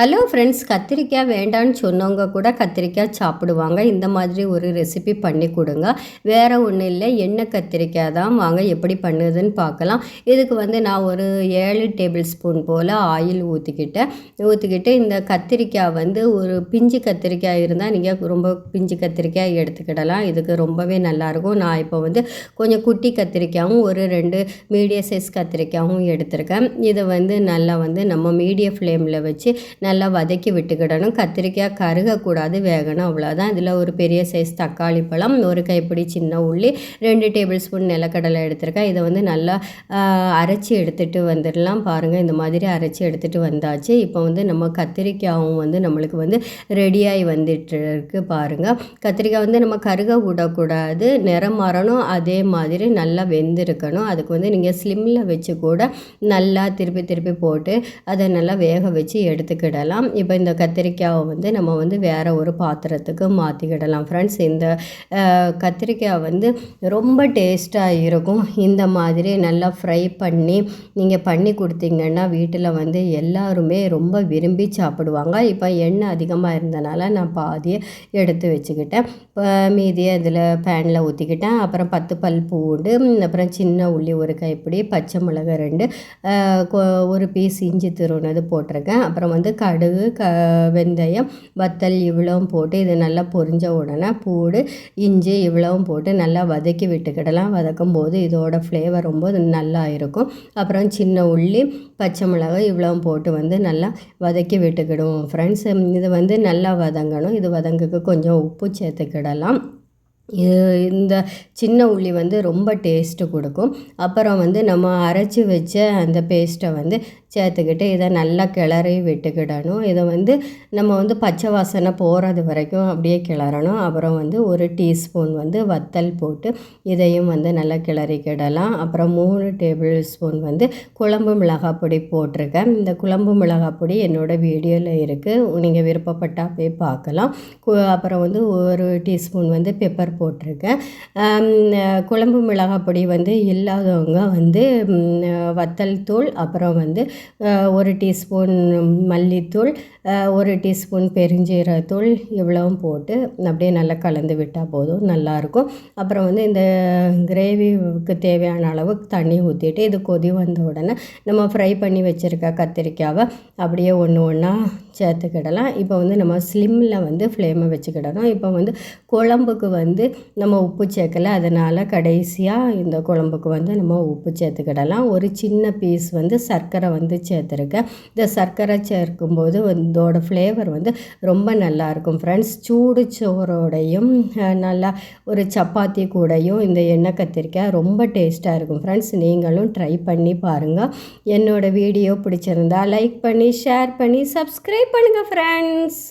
Hello friends கத்திரிக்காய் வேண்டான்னு சொன்னவங்க கூட கத்திரிக்காய் சாப்பிடுவாங்க. இந்த மாதிரி ஒரு ரெசிபி பண்ணி கொடுங்க. வேறு ஒன்றும் இல்லை எண்ணெய் கத்திரிக்காய் தான் வாங்க எப்படி பண்ணுதுன்னு பார்க்கலாம். இதுக்கு வந்து நான் ஒரு ஏழு டேபிள் ஸ்பூன் போல் ஆயில் ஊற்றிக்கிட்டேன் ஊற்றிக்கிட்டு இந்த கத்திரிக்காய் வந்து ஒரு பிஞ்சு கத்திரிக்காய் இருந்தால் நீங்கள் ரொம்ப பிஞ்சு கத்திரிக்காய் எடுத்துக்கிடலாம். இதுக்கு ரொம்பவே நல்லாயிருக்கும். நான் இப்போ வந்து கொஞ்சம் குட்டி கத்திரிக்காயும் ஒரு ரெண்டு மீடியம் சைஸ் கத்திரிக்காயும் எடுத்திருக்கேன். இதை வந்து நல்லா வந்து நம்ம மீடியம் ஃப்ளேமில் வச்சு நல்லா வதக்கி விட்டுக்கிடணும். கத்திரிக்காய் கருகக்கூடாது வேகணும். அவ்வளோதான் இதில் ஒரு பெரிய சைஸ் தக்காளி பழம் ஒரு கைப்பிடி சின்ன உள்ளி ரெண்டு டேபிள் ஸ்பூன் நிலக்கடலை எடுத்திருக்கேன். இதை வந்து நல்லா அரைச்சி எடுத்துகிட்டு வந்துடலாம். பாருங்கள் இந்த மாதிரி அரைச்சி எடுத்துகிட்டு வந்தாச்சு. இப்போ வந்து நம்ம கத்திரிக்காயும் வந்து நம்மளுக்கு வந்து ரெடியாகி வந்துட்டு இருக்கு பாருங்கள் கத்திரிக்காய் வந்து நம்ம கருக விடக்கூடாது. நிறம் மாறணும். அதே மாதிரி நல்லா வெந்திருக்கணும். அதுக்கு வந்து நீங்கள் ஸ்லிம்மில் வச்சு கூட நல்லா திருப்பி திருப்பி போட்டு அதை நல்லா வேக வச்சு எடுத்துக்கிட விடலாம். இப்போ இந்த கத்திரிக்காயை வந்து நம்ம வந்து வேறு ஒரு பாத்திரத்துக்கு மாற்றிக்கிடலாம் ஃப்ரெண்ட்ஸ் இந்த கத்திரிக்காய் வந்து ரொம்ப டேஸ்ட்டாக இருக்கும். இந்த மாதிரி நல்லா ஃப்ரை பண்ணி நீங்கள் பண்ணி கொடுத்தீங்கன்னா வீட்டில் வந்து எல்லாருமே ரொம்ப விரும்பி சாப்பிடுவாங்க. இப்போ எண்ணெய் அதிகமாக இருந்தனால நான் பாதியை எடுத்து வச்சுக்கிட்டேன். இப்போ மீதியை அதில் பேனில் ஊற்றிக்கிட்டேன் அப்புறம் பத்து பல் பூண்டு அப்புறம் சின்ன உள்ளி ஒரு கைப்பிடி பச்சை மிளகாய் ரெண்டு ஒரு பீஸ் இஞ்சி திருவுனது போட்டிருக்கேன். அப்புறம் வந்து கடுகு க வெந்தயம் வத்தல் இவ்வளவும் போட்டு இது நல்லா பொரிஞ்ச உடனே பூடு இஞ்சி இவ்வளவும் போட்டு நல்லா வதக்கி விட்டுக்கிடலாம். வதக்கும் போது இதோட ஃப்ளேவர் ரொம்ப நல்லா இருக்கும். அப்புறம் சின்ன உள்ளி பச்சை மிளகாய் இவ்வளவும் போட்டு வந்து நல்லா வதக்கி விட்டுக்கிடுவோம். ஃப்ரெண்ட்ஸ் இது வந்து நல்லா வதங்கணும். இது வதங்குக்கு கொஞ்சம் உப்பு சேர்த்துக்கிடலாம். இந்த சின்ன உள்ளி வந்து ரொம்ப டேஸ்ட்டு கொடுக்கும். அப்புறம் வந்து நம்ம அரைச்சி வச்ச அந்த பேஸ்ட்டை வந்து சேர்த்துக்கிட்டு இதை நல்லா கிளறி விட்டுக்கிடணும். இதை வந்து நம்ம வந்து பச்சை வாசனை போகிறது வரைக்கும் அப்படியே கிளறணும். அப்புறம் வந்து ஒரு டீஸ்பூன் வந்து வத்தல் போட்டு இதையும் வந்து நல்லா கிளறிக்கிடலாம். அப்புறம் மூணு டேபிள் ஸ்பூன் வந்து குழம்பு மிளகாய் பொடி போட்டிருக்கேன். இந்த குழம்பு மிளகாய் பொடி என்னோடய வீடியோவில் இருக்குது நீங்கள் விருப்பப்பட்டால் போய் பார்க்கலாம். அப்புறம் வந்து ஒரு டீஸ்பூன் வந்து பெப்பர் போட்டிருக்கேன். குழம்பு மிளகாய் பொடி வந்து இல்லாதவங்க வந்து வத்தல் தூள் அப்புறம் வந்து ஒரு டீஸ்பூன் மல்லித்தூள் ஒரு டீஸ்பூன் பெருஞ்சீரகத்தூள் இவ்வளவும் போட்டு அப்படியே நல்லா கலந்து விட்டால் போதும் நல்லாயிருக்கும். அப்புறம் வந்து இந்த கிரேவிக்கு தேவையான அளவு தண்ணி ஊற்றிட்டு இது கொதி வந்த உடனே நம்ம ஃப்ரை பண்ணி வச்சுருக்க கத்திரிக்காவை அப்படியே ஒன்று ஒன்றா சேர்த்துக்கிடலாம். இப்போ வந்து நம்ம ஸ்லிம்மில் வந்து ஃப்ளேமை வச்சுக்கிடணும். இப்போ வந்து குழம்புக்கு வந்து நம்ம உப்பு சேர்க்கலை. அதனால் கடைசியாக இந்த குழம்புக்கு வந்து நம்ம உப்பு சேர்த்துக்கிடலாம். ஒரு சின்ன பீஸ் வந்து சர்க்கரை வந்து சேர்த்துருக்கேன். இந்த சர்க்கரை சேர்க்கும்போது இதோட ஃப்ளேவர் வந்து ரொம்ப நல்லாயிருக்கும் ஃப்ரெண்ட்ஸ் சூடு சோறோடையும் நல்லா ஒரு சப்பாத்தி கூடையும் இந்த எண்ணெய் கத்திரிக்காய் ரொம்ப டேஸ்ட்டாக இருக்கும் ஃப்ரெண்ட்ஸ் நீங்களும் ட்ரை பண்ணி பாருங்கள் என்னோடய வீடியோ பிடிச்சிருந்தா லைக் பண்ணி ஷேர் பண்ணி சப்ஸ்கிரைப் பண்ணுங்கள் ஃப்ரெண்ட்ஸ்